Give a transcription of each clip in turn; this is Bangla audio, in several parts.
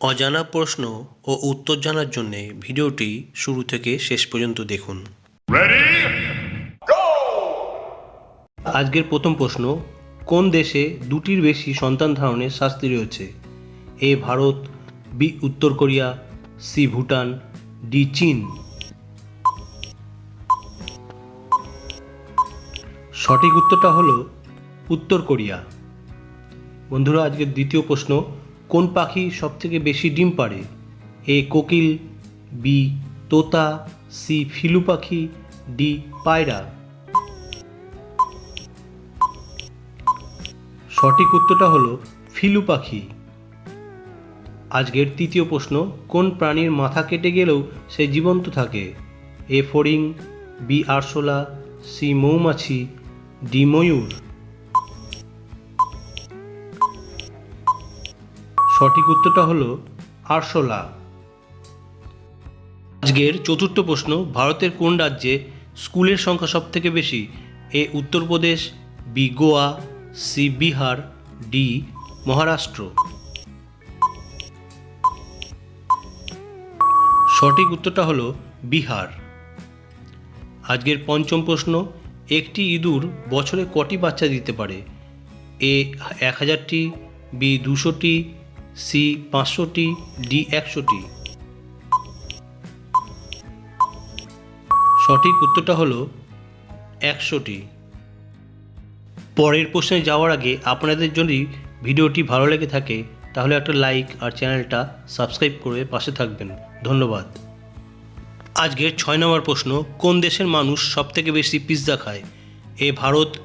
অজানা প্রশ্ন ও উত্তর জানার জন্য ভিডিওটি শুরু থেকে শেষ পর্যন্ত দেখুন। আজকের প্রথম প্রশ্ন কোন দেশে দুটির বেশি সন্তান ধারণের শাস্তি রয়েছে? এ ভারত বি উত্তর কোরিয়া সি ভুটান ডি চীন। সঠিক উত্তরটা হলো উত্তর কোরিয়া। বন্ধুরা আজকের দ্বিতীয় প্রশ্ন কোন পাখি সবথেকে বেশি ডিম পাড়ে? এ কোকিল, বি তোতা, সি ফিলু পাখি, ডি পায়রা। সঠিক উত্তরটা হলো ফিলু পাখি। আজকের তৃতীয় প্রশ্ন, কোন প্রাণীর মাথা কেটে গেলেও সে জীবন্ত থাকে? এ ফড়িং, বি আরশোলা, সি মৌমাছি, ডি ময়ূর। সঠিক উত্তরটা হলো আরশোলা। আজকের চতুর্থ প্রশ্ন, ভারতের কোন রাজ্যে স্কুলের সংখ্যা সবথেকে বেশি? A Uttar Pradesh, B Goa, C Bihar, D Maharashtra. সঠিক উত্তরটা হলো বিহার। আজকের পঞ্চম প্রশ্ন, একটি ইঁদুর বছরে কটি বাচ্চা দিতে পারে? এ এক হাজারটি, বি দুশোটি সি পাঁচশোটি, ডি একশোটি। সঠিক উত্তরটা হলো একশোটি। পরের প্রশ্নে যাওয়ার আগে আপনাদের যদি ভিডিওটি ভালো লেগে থাকে, তাহলে একটা লাইক আর চ্যানেলটা সাবস্ক্রাইব করে পাশে থাকবেন। ধন্যবাদ। আজকের ছয় নম্বর প্রশ্ন, কোন দেশের মানুষ সবথেকে বেশি পিৎজা খায়? এ Bharat,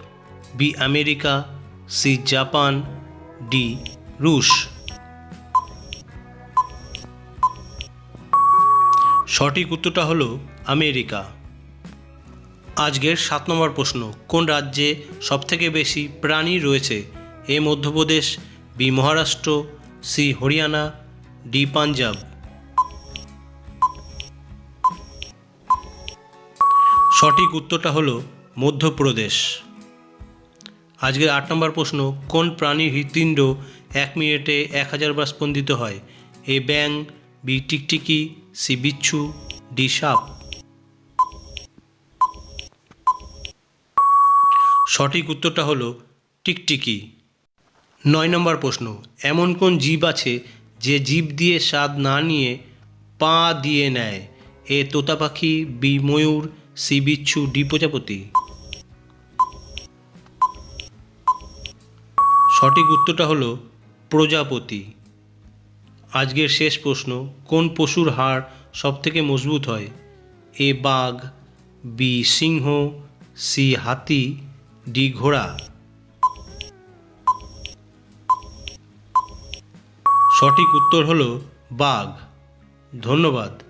B America, C Japan, D রুশ। সঠিক উত্তরটা হলো আমেরিকা। আজকের সাত নম্বর প্রশ্ন, কোন রাজ্যে সবথেকে বেশি প্রাণী রয়েছে? A Madhya Pradesh, B Maharashtra, C Haryana, D Punjab. সঠিক উত্তরটা হলো মধ্যপ্রদেশ। আজকের আট নম্বর প্রশ্ন, কোন প্রাণীর হৃৎপিণ্ড এক মিনিটে এক হাজার বার স্পন্দিত হয়? এ ব্যাং বি টিকটিকি সি বিচ্ছু, ডি সাপ। সঠিক উত্তরটা হলো টিকটিকি। নয় নম্বর প্রশ্ন, এমন কোন জীব আছে যে জীব দিয়ে স্বাদ না নিয়ে পা দিয়ে নেয়? এ তোতা পাখি বি ময়ূর, সি বিচ্ছু, ডি প্রজাপতি। সঠিক উত্তরটা হলো প্রজাপতি। আজকের শেষ প্রশ্ন, কোন পশুর হাড় সবথেকে মজবুত হয়? এ বাঘ, বি সিংহ, সি হাতি, ডি ঘোড়া। সঠিক উত্তর হল বাঘ। ধন্যবাদ।